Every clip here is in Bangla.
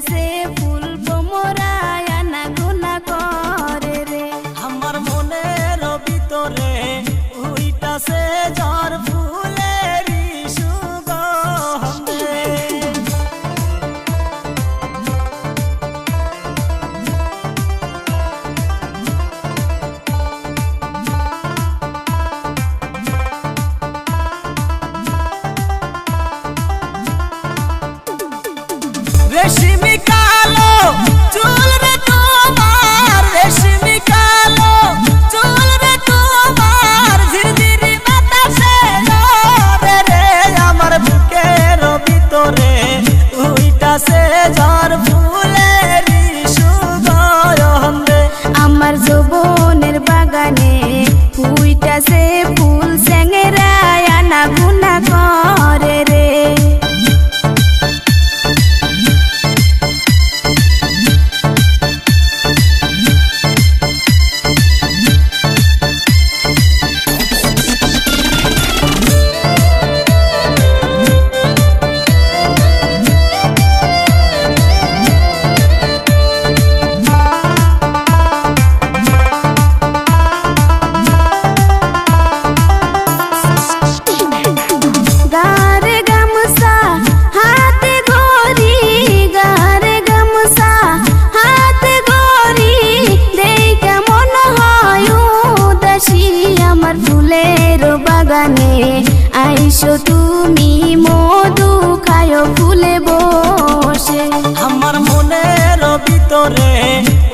ফুইটাছে ফুল ভ্রমরায় গুনা করে রে। আমার মনের ভিতরে উইটাছে ঝড় ফুলের সুগন্ধে। রেশমি উইটাছে ঝড় ফুলের সুগন্ধে আমার যৌবনের বাগানে ফুইটাছে বাগানে আইসো তুমি মধু খায় ফুলে বসে। আমার মনের ভিতরে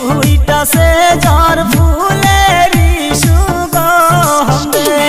উইটাছে ঝড় ফুলের সুগন্ধে।